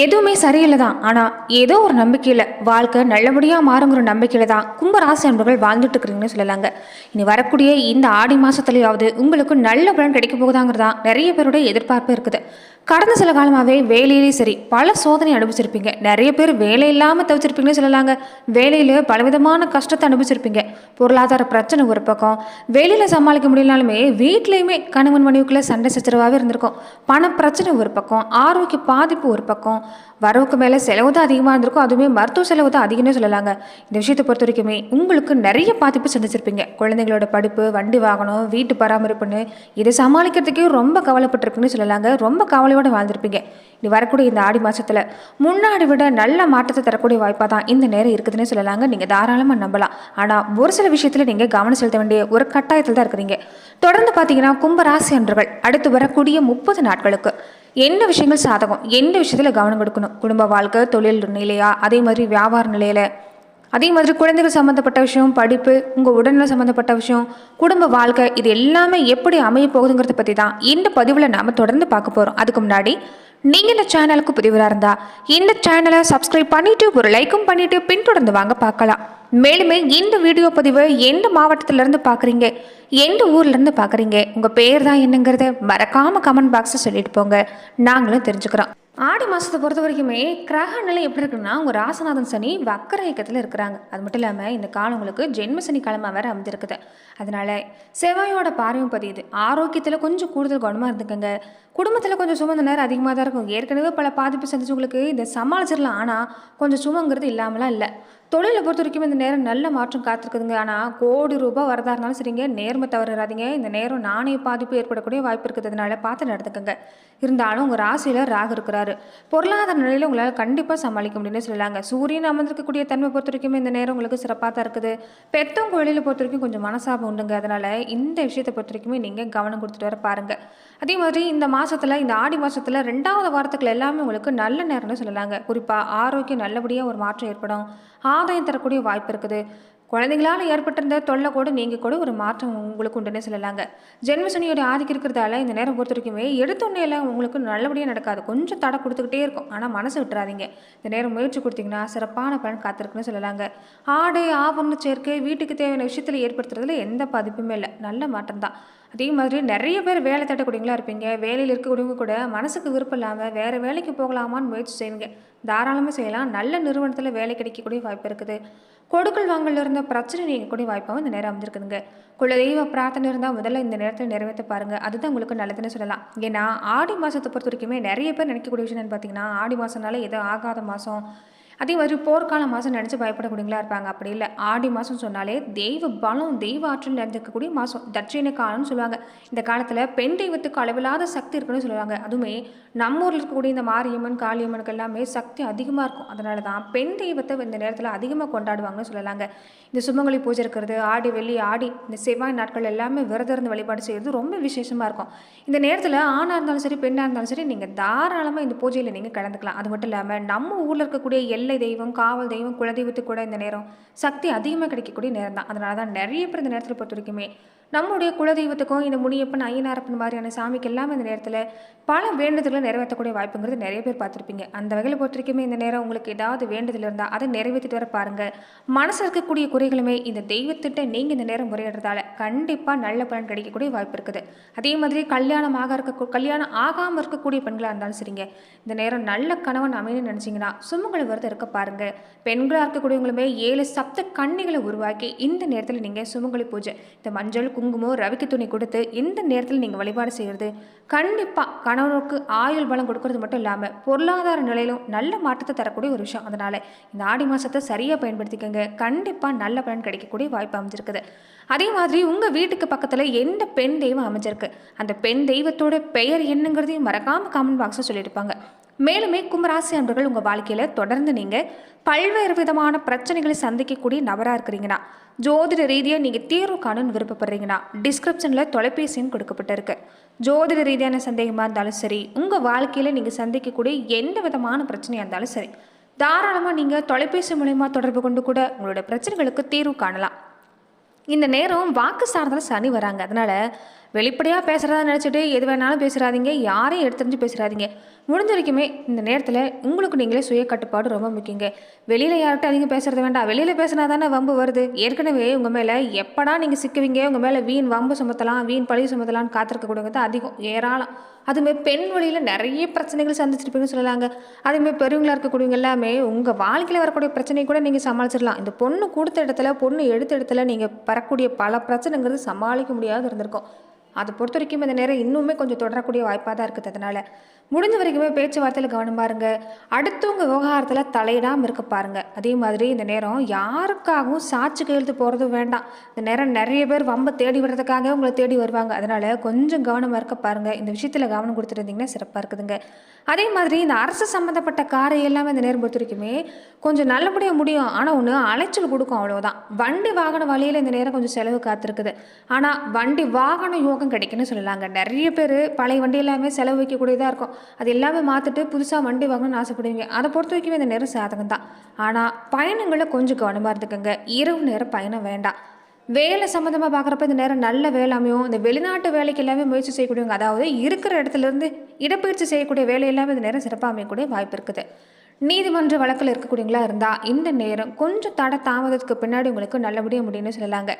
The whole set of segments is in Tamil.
எதுவுமே சரியில்லை தான். ஆனால் ஏதோ ஒரு நம்பிக்கையில் வாழ்க்கை நல்லபடியாக மாறுங்கிற நம்பிக்கையில் தான் கும்பராசி அன்பர்கள் வாழ்ந்துட்டு இருக்கிறீங்கன்னு சொல்லலாங்க. இனி வரக்கூடிய இந்த ஆடி மாதத்துலையாவது உங்களுக்கு நல்ல பலன் கிடைக்க போகுதாங்கிறதா நிறைய பேருடைய எதிர்பார்ப்பு இருக்குது. கடந்த சில காலமாகவே வேலையிலே சரி பல சோதனை அனுபவிச்சிருப்பீங்க. நிறைய பேர் வேலை இல்லாமல் தவிச்சிருப்பீங்கன்னு சொல்லலாங்க. வேலையில் பலவிதமான கஷ்டத்தை அனுபவிச்சிருப்பீங்க. பொருளாதார பிரச்சனை ஒரு பக்கம் வெளியில் சமாளிக்க முடியலனாலுமே வீட்லேயுமே கணவன் மனைவிக்குள்ளே சண்டை சச்சரவாகவே இருந்திருக்கும். பண பிரச்சனை ஒரு பக்கம் ஆரோக்கிய பாதிப்பு ஒரு பக்கம் வரவுக்கு மேலே செலவு தான் அதிகமாக இருந்திருக்கும். அதுவுமே மருத்துவ செலவு தான் அதிகம்னு சொல்லலாங்க. இந்த விஷயத்தை பொறுத்த வரைக்குமே உங்களுக்கு நிறைய பாதிப்பு சந்திச்சிருப்பீங்க. குழந்தைங்களோட படிப்பு வண்டி வாகனம் வீட்டு பராமரிப்புன்னு இதை சமாளிக்கிறதுக்கே ரொம்ப கவலைப்பட்டிருக்குன்னு சொல்லலாங்க. ரொம்ப கவலையோடு வாழ்ந்திருப்பீங்க. இனி வரக்கூடிய இந்த ஆடி மாதத்தில் முன்னாடி விட நல்ல மாற்றத்தை தரக்கூடிய வாய்ப்பாக தான் இந்த நேரம் இருக்குதுன்னு சொல்லலாங்க. நீங்கள் தாராளமாக நம்பலாம். ஆனால் ஒரு சில விஷயத்தில் நீங்கள் கவனம் செலுத்த வேண்டிய ஒரு கட்டாயத்தில் தான் இருக்கிறீங்க. தொடர்ந்து பார்த்தீங்கன்னா கும்பராசி அன்றர்கள் அடுத்து வரக்கூடிய முப்பது நாட்களுக்கு என்ன விஷயங்கள் சாதகம்? எந்த விஷயத்தில் கவனம் கொடுக்கணும் குடும்ப வாழ்க்கை தொழில் நிலையா? அதே மாதிரி வியாபார நிலையில் அதே மாதிரி குழந்தைகள் சம்மந்தப்பட்ட விஷயம் படிப்பு உங்கள் உடல்நல சம்மந்தப்பட்ட விஷயம் குடும்ப வாழ்க்கை இது எல்லாமே எப்படி அமைய போகுதுங்கிறத பற்றி தான் இந்த பதிவில் நாம் தொடர்ந்து பார்க்க போகிறோம் அதுக்கு முன்னாடி நீங்கள் இந்த சேனலுக்கு புதிவராக இருந்தால் இந்த சேனலை சப்ஸ்கிரைப் பண்ணிவிட்டு ஒரு லைக்கும் பண்ணிவிட்டு பின்தொடர்ந்து வாங்க பார்க்கலாம். மேலுமே இந்த வீடியோ பதிவை எந்த மாவட்டத்திலேருந்து பார்க்குறீங்க எந்த ஊர்லேருந்து பார்க்குறீங்க உங்கள் பேர் தான் என்னங்கிறத மறக்காமல் கமெண்ட் பாக்ஸில் சொல்லிட்டு போங்க. நாங்களும் தெரிஞ்சுக்கிறோம். ஆடி மாதத்தை பொறுத்த வரைக்குமே கிரக நிலை எப்படி இருக்குன்னா உங்கள் ராசநாதன் சனி வக்கர இயக்கத்தில் இருக்கிறாங்க. அது மட்டும் இல்லாமல் இந்த காலம் உங்களுக்கு ஜென்ம சனி கிழமை வேறு அமைஞ்சிருக்குது. அதனால செவ்வாயோட பார்வையும் பதியுது. ஆரோக்கியத்தில் கொஞ்சம் கூடுதல் கவனமாக இருந்துக்கோங்க. குடும்பத்தில் கொஞ்சம் சுமந்த நேரம் அதிகமாக தான் இருக்கும். ஏற்கனவே பல பாதிப்பு சந்திச்சவங்களுக்கு இதை சமாளிச்சிடலாம் ஆனால் கொஞ்சம் சுமங்கிறது இல்லாமலாம் இல்லை. தொழிலை பொறுத்த வரைக்கும் இந்த நேரம் நல்ல மாற்றம் காத்திருக்குதுங்க. ஆனால் கோடி ரூபாய் வரதா இருந்தாலும் சரிங்க நேர்மை தவறாதீங்க இந்த நேரம் நாணய பாதிப்பு ஏற்படக்கூடிய வாய்ப்பு இருக்கிறதுனால பார்த்து நடந்துக்கங்க. இருந்தாலும் உங்கள் ராசியில் ராகு இருக்கிறாரு. பொருளாதார நிலையில் உங்களால் கண்டிப்பாக சமாளிக்க முடியும்னு சொல்லலாங்க. சூரியன் அமர்ந்திருக்கக்கூடிய தன்மை பொறுத்த வரைக்கும் இந்த நேரம் உங்களுக்கு சிறப்பாக தான் இருக்குது. பெத்தவங்க வெளியில் பொறுத்த வரைக்கும் கொஞ்சம் மனசாபம் உண்டுங்க. அதனால் இந்த விஷயத்தை பொறுத்த வரைக்குமே நீங்கள் கவனம் கொடுத்துட்டு வர பாருங்கள் அதே மாதிரி இந்த மாதத்தில் இந்த ஆடி மாதத்தில் ரெண்டாவது வாரத்துக்குள்ள எல்லாமே உங்களுக்கு நல்ல நேரம்னு சொல்லலாங்க. குறிப்பாக ஆரோக்கியம் நல்லபடியாக ஒரு மாற்றம் ஏற்படும். ஆதாயம் தரக்கூடிய வாய்ப்பு இருக்குது. குழந்தைங்களால் ஏற்பட்டிருந்த தொல்லை கூட நீங்கள் கூட ஒரு மாற்றம் உங்களுக்கு உண்டுன்னு சொல்லலாங்க. ஜென்மசனியோட ஆதிக்கம் இருக்கிறதால இந்த நேரம் பொறுத்த வரைக்குமே எடுத்தோன்னே எல்லாம் உங்களுக்கு நல்லபடியாக நடக்காது. கொஞ்சம் தடை கொடுத்துக்கிட்டே இருக்கும். ஆனால் மனசு விட்டுறாதீங்க. இந்த நேரம் முயற்சி கொடுத்தீங்கன்னா சிறப்பான பலன் காத்திருக்குன்னு சொல்லலாங்க. ஆடை ஆபரண சேர்க்கை வீட்டுக்கு தேவையான விஷயத்தில் ஏற்படுத்துறதுல எந்த பாதிப்புமே இல்லை. நல்ல மாற்றம் தான் அதே மாதிரி நிறைய பேர் வேலை தேடக்கூடியவங்களா இருப்பீங்க. வேலையில் இருக்கக்கூடியவங்க கூட மனசுக்கு விருப்பம் இல்லாமல் வேறு வேலைக்கு போகலாமான்னு முயற்சி செய்வீங்க. தாராளமாக செய்யலாம். நல்ல நிறுவனத்தில் வேலை கிடைக்கக்கூடிய வாய்ப்பு இருக்குது. கொடுக்கல் வாங்கல இருந்த பிரச்சனை நீங்கக்கூடிய வாய்ப்பாகவும் இந்த நேரம் அமைஞ்சிருக்குதுங்க. குலதெய்வ பிரார்த்தனை இருந்தால் முதல்ல இந்த நேரத்தில் நிறைவேற்ற பாருங்க. அதுதான் உங்களுக்கு நல்லதுன்னு சொல்லலாம். ஏன்னா ஆடி மாதத்தை பொறுத்த வரைக்குமே நிறைய பேர் நினைக்கக்கூடிய விஷயம் பார்த்தீங்கன்னா ஆடி மாதம்னால ஏதோ ஆகாத மாதம் அதே மாதிரி போர்க்கால மாதம் நினச்சி பயப்படக்கூடியங்களா இருப்பாங்க. அப்படி இல்லை. ஆடி மாதம் சொன்னாலே தெய்வ பலம் தெய்வ ஆற்றல் நிறைஞ்சிருக்கக்கூடிய மாதம் தட்சிண காலம்னு சொல்லுவாங்க. இந்த காலத்தில் பெண் தெய்வத்துக்கு அளவில்லாத சக்தி இருக்குன்னு சொல்லுவாங்க. அதுவுமே நம்ம ஊரில் இருக்கக்கூடிய இந்த மாரியம்மன் காளியம்மனுக்கு எல்லாமே சக்தி அதிகமாக இருக்கும். அதனால தான் பெண் தெய்வத்தை இந்த நேரத்தில் அதிகமாக கொண்டாடுவாங்கன்னு சொல்லலாங்க. இந்த சுமங்கலி பூஜை இருக்கிறது ஆடி வெள்ளி ஆடி இந்த செவ்வாய் நாட்கள் எல்லாமே விரதம் இருந்து வழிபாடு செய்கிறது ரொம்ப விசேஷமாக இருக்கும். இந்த நேரத்தில் ஆணாக இருந்தாலும் சரி பெண்ணாக இருந்தாலும் சரி நீங்கள் தாராளமாக இந்த பூஜையில் நீங்கள் கலந்துக்கலாம். அது மட்டும் இல்லாமல் நம்ம ஊரில் இருக்கக்கூடிய எல்லை தெய்வம் காவல் தெய்வம் குலதெய்வத்துக்கு கூட இந்த நேரம் சக்தி அதிகமாக கிடைக்கக்கூடிய நேரம் தான் அதனால தான் நிறைய பேர் இந்த நேரத்தில் பொறுத்த வரைக்குமே நம்முடைய குலதெய்வத்துக்கும் இந்த முனியப்பன் ஐயனாரப்பன் மாதிரியான சாமிக்கு எல்லாமே இந்த நேரத்தில் பல வேண்டுதல்களை நிறைவேற்றக்கூடிய வாய்ப்புங்கிறது நிறைய பேர் பார்த்துருப்பீங்க. அந்த வகையில் பொறுத்த வரைக்குமே இந்த நேரம் உங்களுக்கு ஏதாவது வேண்டுதல் இருந்தால் அதை நிறைவேற்றிட்டு வர பாருங்கள் மனசு இருக்கக்கூடிய குறைகளுமே இந்த தெய்வத்திட்ட நீங்கள் இந்த நேரம் முறையிடுறதால கண்டிப்பாக நல்ல பலன் கிடைக்கக்கூடிய வாய்ப்பு இருக்குது. அதே மாதிரி கல்யாணம் இருக்க கல்யாணம் ஆகாமல் இருக்கக்கூடிய பெண்களாக இருந்தாலும் சரிங்க. இந்த நேரம் நல்ல கணவன் அமையணும்னு நினச்சிங்கன்னா சுமங்கல விரதம் இருக்க பாருங்கள் பெண்களாக இருக்கக்கூடியவங்களுமே ஏழு சப்த கன்னிகளை உருவாக்கி இந்த நேரத்தில் நீங்கள் சுமங்கலி பூஜை இந்த மஞ்சள் குங்குமம் ரவிக்கு துணி கொடுத்து இந்த நேரத்தில் நீங்கள் வழிபாடு செய்கிறது கண்டிப்பாக கணவனுக்கு ஆயுள் பலம் கொடுக்கறது மட்டும் இல்லாமல் பொருளாதார நிலையிலும் நல்ல மாற்றத்தை தரக்கூடிய ஒரு விஷயம். அதனால் இந்த ஆடி மாதத்தை சரியாக பயன்படுத்திக்கங்க. கண்டிப்பாக நல்ல பலன் கிடைக்கக்கூடிய வாய்ப்பு அமைஞ்சிருக்குது. அதே மாதிரி உங்கள் வீட்டுக்கு பக்கத்தில் எந்த பெண் தெய்வம் அமைஞ்சிருக்கு? அந்த பெண் தெய்வத்தோட பெயர் என்னங்கிறதையும் மறக்காமல் காமெண்ட் பாக்ஸில் சொல்லியிருப்பாங்க. மேலுமே கும்பராசி அன்பர்கள் உங்கள் வாழ்க்கையில் தொடர்ந்து நீங்கள் பல்வேறு விதமான பிரச்சனைகளை சந்திக்கக்கூடிய நபராக இருக்கிறீங்கன்னா ஜோதிட ரீதியாக நீங்கள் தீர்வு காணுன்னு விருப்பப்படுறீங்கன்னா டிஸ்கிரிப்ஷனில் தொலைபேசியும் கொடுக்கப்பட்டிருக்கு. ஜோதிட ரீதியான சந்தேகமாக இருந்தாலும் சரி உங்கள் வாழ்க்கையில் நீங்கள் சந்திக்கக்கூடிய எந்த விதமான பிரச்சனையாக இருந்தாலும் சரி தாராளமாக நீங்கள் தொலைபேசி மூலயமா தொடர்பு கொண்டு கூட உங்களோட பிரச்சனைகளுக்கு தீர்வு காணலாம். இந்த நேரம் வாக்கு சார்ந்தால் சனி வராங்க. அதனால் வெளிப்படையாக பேசுகிறதா நினச்சிட்டு எது வேணாலும் பேசுகிறாதீங்க யாரையும் எடுத்துரிஞ்சு பேசுகிறாதீங்க முடிஞ்ச வரைக்குமே இந்த நேரத்தில் உங்களுக்கு நீங்களே சுய கட்டுப்பாடு ரொம்ப முக்கியங்க. வெளியில் யார்கிட்ட அதிகம் பேசுறது வேண்டாம். வெளியில் பேசினா தானே வம்பு வருது. ஏற்கனவே உங்கள் மேலே எப்படா நீங்கள் சிக்குவீங்க உங்கள் மேலே வீண் வம்பு சுமத்தலாம் வீண் பழி சுமத்தலாம்னு காத்திருக்க கூடங்கிறது அதிகம் ஏராளம். அதுமாரி பெண் வழியில் நிறைய பிரச்சனைகள் சந்திச்சிருப்பீங்கன்னு சொல்லலாங்க. அதுமாரி பெரியவங்களாக இருக்கக்கூடியவங்க எல்லாமே உங்கள் வாழ்க்கையில் வரக்கூடிய பிரச்சனை கூட நீங்கள் சமாளிச்சிடலாம். இந்த பொண்ணு கொடுத்த இடத்துல பொண்ணு எடுத்த இடத்துல நீங்கள் வரக்கூடிய பல பிரச்சனைங்கிறது சமாளிக்க முடியாது இருந்திருக்கும். அதை பொறுத்த வரைக்கும் இந்த நேரம் இன்னுமே கொஞ்சம் தொடரக்கூடிய வாய்ப்பாக தான் இருக்குது அதனால். முடிஞ்ச வரைக்குமே பேச்சுவார்த்தையில் கவனம் பாருங்க. அடுத்தவங்க விவகாரத்தில் தலையிடாமல் இருக்க பாருங்க. அதே மாதிரி இந்த நேரம் யாருக்காகவும் சாட்சி கையெழுத்து போகிறதும் வேண்டாம். இந்த நேரம் நிறைய பேர் வம்ப தேடி விடுறதுக்காக உங்களை தேடி வருவாங்க. அதனால் கொஞ்சம் கவனமாக இருக்க பாருங்க. இந்த விஷயத்தில் கவனம் கொடுத்துருந்தீங்கன்னா சிறப்பாக இருக்குதுங்க. அதே மாதிரி இந்த அரசு சம்மந்தப்பட்ட காரை எல்லாமே இந்த நேரம் பொறுத்த வரைக்குமே கொஞ்சம் நல்லபடியாக முடியும். ஆனால் ஒன்று அலைச்சல் கொடுக்கும் அவ்வளோதான் வண்டி வாகன வழியில் இந்த நேரம் கொஞ்சம் செலவு காத்திருக்குது. ஆனால் வண்டி வாகன யோகம் கிடைக்குன்னு சொல்லலாங்க. நிறைய பேர் பழைய வண்டி எல்லாமே செலவு வைக்கக்கூடியதாக இருக்கும். அது எல்லாமே மாற்றிட்டு புதுசாக வண்டி வாங்கணும்னு ஆசைப்படுவீங்க. அதை பொறுத்த வரைக்கும் இந்த நேரம் சாதகம் தான். ஆனால் பயணங்களை கொஞ்சம் கவனமாக இருந்துக்கோங்க. இரவு நேரம் பயணம் வேண்டாம். வேலை சம்மந்தமாக பார்க்குறப்ப இந்த நேரம் நல்ல வேலை அமையும். இந்த வெளிநாட்டு வேலைக்கு எல்லாமே முயற்சி செய்யக்கூடியவங்க அதாவது இருக்கிற இடத்துல இருந்து செய்யக்கூடிய வேலை எல்லாமே இந்த நேரம் சிறப்பாக அமையக்கூடிய வாய்ப்பு இருக்குது. நீதிமன்ற வழக்கில் இருக்கக்கூடியவங்களா இருந்தால் இந்த நேரம் கொஞ்சம் தட தாமதத்துக்கு பின்னாடி உங்களுக்கு நல்லபடியாக முடியும்னு சொல்லலாங்க.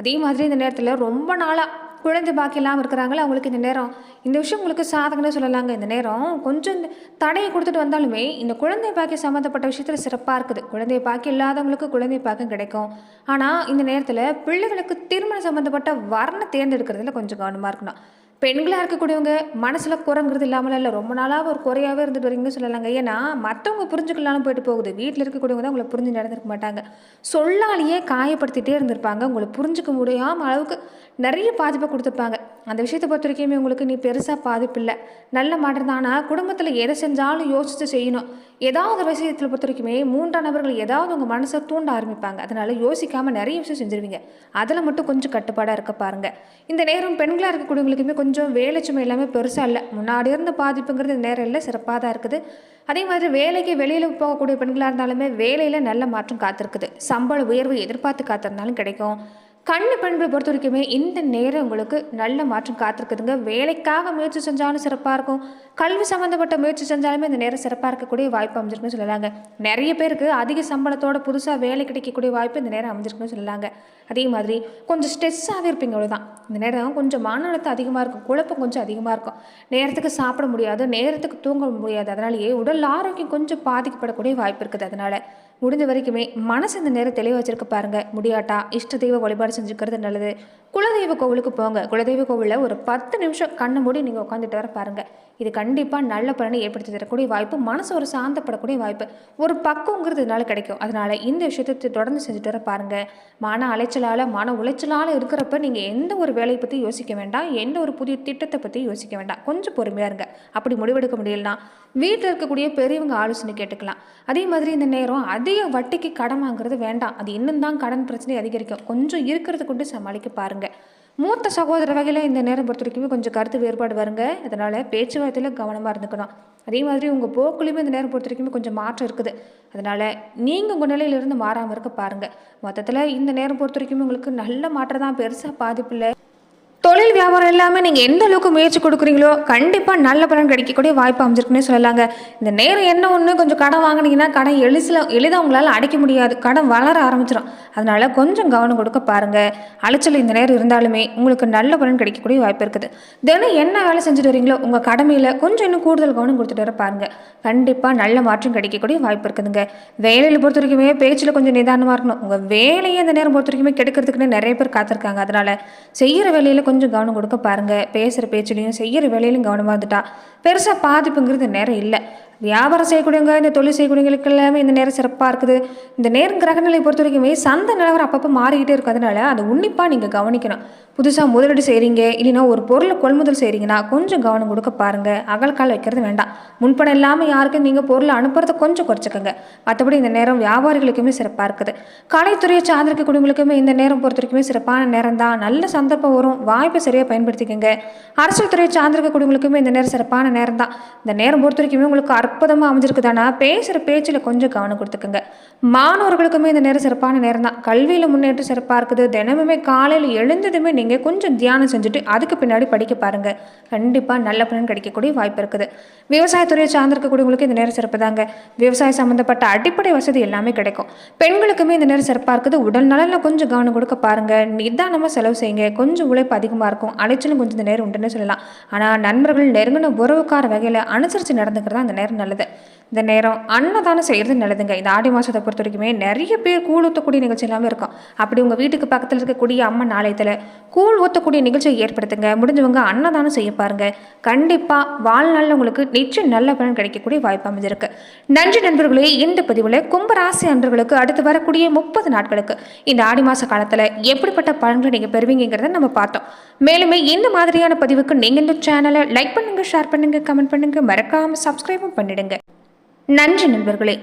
அதே மாதிரி இந்த நேரத்தில் ரொம்ப நாளாக குழந்தை பாக்கி இல்லாமல் அவங்களுக்கு இந்த நேரம். இந்த விஷயம் உங்களுக்கு சாதகம்னு சொல்லலாங்க. இந்த நேரம் கொஞ்சம் இந்த தடையை கொடுத்துட்டு வந்தாலுமே இந்த குழந்தை பாக்கி சம்மந்தப்பட்ட விஷயத்தில் சிறப்பாக இருக்குது. குழந்தை பாக்கி இல்லாதவங்களுக்கு குழந்தை பாக்கம் கிடைக்கும். ஆனால் இந்த நேரத்தில் பிள்ளைகளுக்கு திருமணம் சம்மந்தப்பட்ட வர்ணை தேர்ந்தெடுக்கிறதுல கொஞ்சம் கவனமாக இருக்கணும். பெண்களாக இருக்கக்கூடியவங்க மனசில் குறைங்கிறது இல்லாமல் இல்லை ரொம்ப நாளாக ஒரு குறையாகவே இருந்துட்டு வரீங்கன்னு சொல்லலாங்க. ஏன்னா மற்றவங்க புரிஞ்சுக்கலாம்னு போயிட்டு போகுது. வீட்டில் இருக்கக்கூடியவங்க தான் உங்களை புரிஞ்சு நடந்திருக்க மாட்டாங்க. சொல்லாலேயே காயப்படுத்திகிட்டே இருந்திருப்பாங்க. உங்களை புரிஞ்சுக்க முடியாமல் அளவுக்கு நிறைய பாதிப்பை கொடுத்துருப்பாங்க. அந்த விஷயத்தை பொறுத்த வரைக்குமே உங்களுக்கு நீ பெருசாக பாதிப்பில்லை நல்ல மாற்றம் தான்? ஆனால் குடும்பத்தில் எதை செஞ்சாலும் யோசித்து செய்யணும். ஏதாவது ஒரு விஷயத்தில் பொறுத்த வரைக்குமே மூன்றாம் நபர்கள் ஏதாவது உங்கள் மனசை தூண்ட ஆரம்பிப்பாங்க. அதனால் யோசிக்காமல் நிறைய விஷயம் செஞ்சுருவீங்க. அதில் மட்டும் கொஞ்சம் கட்டுப்பாடாக இருக்க பாருங்கள் இந்த நேரம் பெண்களாக இருக்கக்கூடியவங்களுக்குமே கொஞ்சம் வேலை சுமை எல்லாமே பெருசாக இல்லை. முன்னாடி இருந்த பாதிப்புங்கிறது இந்த நேரம் இல்லை சிறப்பாக தான் இருக்குது. அதே மாதிரி வேலைக்கு வெளியில் போகக்கூடிய பெண்களாக இருந்தாலுமே வேலையில் நல்ல மாற்றம் காத்திருக்குது. சம்பள உயர்வு எதிர்பார்த்து காத்திருந்தாலும் கிடைக்கும். கண்ணு பண்பை பொறுத்த வரைக்குமே இந்த நேரம் உங்களுக்கு நல்ல மாற்றம் காத்திருக்குதுங்க. வேலைக்காக முயற்சி செஞ்சாலும் சிறப்பாக இருக்கும். கல்வி சம்மந்தப்பட்ட முயற்சி செஞ்சாலுமே இந்த நேரம் சிறப்பாக இருக்கக்கூடிய வாய்ப்பு அமைஞ்சிருக்குன்னு சொல்லலாங்க. நிறைய பேருக்கு அதிக சம்பளத்தோட புதுசாக வேலை கிடைக்கக்கூடிய வாய்ப்பு இந்த நேரம் அமைஞ்சிருக்குன்னு சொல்லலாங்க. அதே மாதிரி கொஞ்சம் ஸ்ட்ரெஸ்ஸாகவே இருப்பீங்க அவ்வளோதான் இந்த நேரம் கொஞ்சம் மன அழுத்தம் அதிகமாக இருக்கும். குழப்பம் கொஞ்சம் அதிகமாக இருக்கும். நேரத்துக்கு சாப்பிட முடியாது. நேரத்துக்கு தூங்க முடியாது. அதனாலேயே உடல் ஆரோக்கியம் கொஞ்சம் பாதிக்கப்படக்கூடிய வாய்ப்பு இருக்குது அதனால். முடிஞ்ச வரைக்குமே மனசு இந்த நேரம் தெளிவாக வச்சிருக்க பாருங்க. முடியாட்டா? இஷ்ட தெய்வ வழிபாடு செஞ்சுக்கிறது நல்லது. குலதெய்வ கோவிலுக்கு போங்க. குலதெய்வ கோவிலில் ஒரு பத்து நிமிஷம் கண்ணை மூடி நீங்கள் உட்காந்துட்டு வர பாருங்கள் இது கண்டிப்பாக நல்ல பலனை ஏற்படுத்தி தரக்கூடிய வாய்ப்பு மனசு ஒரு சாந்தப்படக்கூடிய வாய்ப்பு. ஒரு பக்குவங்கிறது இதனால் கிடைக்கும். அதனால இந்த விஷயத்தை தொடர்ந்து செஞ்சுட்டு வர பாருங்கள் மன அலைச்சலால் மன உளைச்சலால் இருக்கிறப்ப நீங்கள் எந்த ஒரு வேலையை பற்றி யோசிக்க வேண்டாம். எந்த ஒரு புதிய திட்டத்தை பற்றி யோசிக்க வேண்டாம். கொஞ்சம் பொறுமையாக இருங்க. அப்படி முடிவெடுக்க முடியலனா வீட்டில் இருக்கக்கூடிய பெரியவங்க ஆலோசனை கேட்டுக்கலாம். அதே மாதிரி இந்த நேரம் அதிக வட்டிக்கு கடன் வாங்குறது வேண்டாம். அது இன்னும் தான் கடன் பிரச்சனை அதிகரிக்கும். கொஞ்சம் இருக்கிறது கொண்டு சமாளிக்க பாருங்கள் மூத்த சகோதர வகையில் இந்த நேரம் பொறுத்த வரைக்குமே கொஞ்சம் கருத்து வேறுபாடு வருங்க. அதனால் பேச்சுவார்த்தையில் கவனமாக இருந்துக்கணும். அதே மாதிரி உங்கள் போக்குலையுமே இந்த நேரம் பொறுத்த வரைக்குமே கொஞ்சம் மாற்றம் இருக்குது. அதனால் நீங்கள் உங்கள் நிலையிலிருந்து மாறாமல் இருக்க பாருங்கள் மொத்தத்தில் இந்த நேரம் பொறுத்த வரைக்குமே உங்களுக்கு நல்ல மாற்றம் தான் பெருசாக பாதிப்பு இல்லை. தொழில் வியாபாரம் எல்லாமே நீங்கள் எந்த அளவுக்கு முயற்சி கொடுக்குறீங்களோ கண்டிப்பாக நல்ல பலன் கிடைக்கக்கூடிய வாய்ப்பு அமைஞ்சிருக்குன்னு சொல்லலாங்க. இந்த நேரம் என்ன ஒன்று கொஞ்சம் கடன் வாங்கினீங்கன்னா கடன் எளிசில் எளிதாக உங்களால் அடைக்க முடியாது. கடன் வளர ஆரம்பிச்சிடும் அதனால் கொஞ்சம் கவனம் கொடுக்க பாருங்கள் அலைச்சல் இந்த நேரம் இருந்தாலுமே உங்களுக்கு நல்ல பலன் கிடைக்கக்கூடிய வாய்ப்பு இருக்குது. தினம் என்ன வேலை செஞ்சுட்டு வரீங்களோ உங்கள் கடமையில் கொஞ்சம் இன்னும் கூடுதல் கவனம் கொடுத்துட்டு வர பாருங்கள் கண்டிப்பாக நல்ல மாற்றம் கிடைக்கக்கூடிய வாய்ப்பு இருக்குதுங்க. வேலையில் பொறுத்த வரைக்குமே பேச்சில் கொஞ்சம் நிதானமாக இருக்கணும். உங்கள் வேலையை இந்த நேரம் பொறுத்த வரைக்குமே கெடுக்கிறதுக்குன்னு நிறைய பேர் காத்திருக்காங்க. அதனால் செய்கிற வேலையில் கொஞ்சம் கவனம் கொடுக்க பாருங்கள் பேசுகிற பேச்சுலையும் செய்கிற வேலையிலும் கவனமாக இருந்துட்டா. பெருசாக பாதிப்புங்கிறது நேரம் இல்லை. வியாபாரம் செய்யக்கூடியவங்க இந்த தொழில் செய்யக்கூடியவங்களுக்கு எல்லாமே இந்த நேரம் சிறப்பாக இருக்குது. இந்த நேரம் கிரகநிலை பொறுத்த வரைக்குமே சந்தை நிலவரம் அப்பப்போ மாறிக்கிட்டே இருக்கிறதுனால அதை உன்னிப்பாக நீங்கள் கவனிக்கணும். புதுசாக முதலீடு செய்கிறீங்க இல்லைன்னா ஒரு பொருளை கொள்முதல் செய்கிறீங்கன்னா கொஞ்சம் கவனம் கொடுக்க பாருங்கள் அகல்கால் வைக்கிறது வேண்டாம். முன்பணம் இல்லாமல் யாருக்கும் நீங்கள் பொருளை அனுப்புறத கொஞ்சம் குறைச்சிக்கோங்க. மற்றபடி இந்த நேரம் வியாபாரிகளுக்குமே சிறப்பாக இருக்குது. கலைத்துறையை சார்ந்திருக்கக்கூடியவங்களுக்குமே இந்த நேரம் பொறுத்த வரைக்குமே சிறப்பான நேரம் தான். நல்ல சந்தர்ப்பம் வரும். வாய்ப்பை சரியாக பயன்படுத்திக்கோங்க. அரசியல் துறையை சார்ந்திருக்கக்கூடியவங்களுக்குமே இந்த நேரம் சிறப்பான நேரம் தான். இந்த நேரம் பொறுத்த வரைக்குமே உங்களுக்கு அற்புதமாக அமைஞ்சிருக்குதானா பேசுகிற பேச்சில் கொஞ்சம் கவனம் கொடுத்துக்கோங்க. மாணவர்களுக்குமே இந்த நேரம் சிறப்பான நேரம் தான். கல்வியில் முன்னேற்றம் சிறப்பாக இருக்குது. தினமுமே காலையில் எழுந்ததுமே நீங்கள் கொஞ்சம் தியானம் செஞ்சுட்டு அதுக்கு பின்னாடி படிக்க பாருங்கள் கண்டிப்பாக நல்ல பலன் கிடைக்கக்கூடிய வாய்ப்பு இருக்குது. விவசாயத்துறையை சார்ந்திருக்கக்கூடியவங்களுக்கு இந்த நேரம் சிறப்பு தாங்க. விவசாயம் சம்மந்தப்பட்ட அடிப்படை வசதி எல்லாமே கிடைக்கும். பெண்களுக்குமே இந்த நேரம் சிறப்பாக இருக்குது. உடல் நலனில் கொஞ்சம் கவனம் கொடுக்க பாருங்கள் நிதானமாக செலவு செய்யுங்க. கொஞ்சம் உழைப்பு அதிகமாக இருக்கும். அலைச்சலும் கொஞ்சம் இந்த நேரம் உண்டுன்னு சொல்லலாம். ஆனால் நண்பர்கள் நெருங்கின உறவுக்கார வகையில் அனுசரித்து நடந்துக்கிறதா இந்த நேரம் நல்லது. இந்த நேரம் அன்னதானம் செய்கிறது நல்லதுங்க. இந்த ஆடி மாதத்தை பொறுத்த வரைக்குமே நிறைய பேர் கூழ் ஊற்றக்கூடிய நிகழ்ச்சி எல்லாமே இருக்கும் அப்படி உங்கள் வீட்டுக்கு பக்கத்தில் இருக்கக்கூடிய அம்மன் ஆலயத்தில் கூழ் ஊற்றக்கூடிய நிகழ்ச்சியை ஏற்படுத்துங்க. முடிஞ்சவங்க அன்னதானம் செய்ய பாருங்க. கண்டிப்பாக வாழ்நாளில் உங்களுக்கு நிச்சயம் நல்ல பலன் கிடைக்கக்கூடிய வாய்ப்பு அமைஞ்சிருக்கு. நன்றி நண்பர்களே இந்த பதிவில் கும்பராசி அன்பர்களுக்கு அடுத்து வரக்கூடிய முப்பது நாட்களுக்கு இந்த ஆடி மாத காலத்தில் எப்படிப்பட்ட பலன்களை நீங்கள் பெறுவீங்கிறத நம்ம பார்த்தோம். மேலுமே இந்த மாதிரியான பதிவுக்கு நீங்கள் இந்த சேனலை லைக் பண்ணுங்கள் ஷேர் பண்ணுங்கள் கமெண்ட் பண்ணுங்கள் மறக்காமல் சப்ஸ்கிரைபும் பண்ணிடுங்க. நன்றி நண்பர்களே.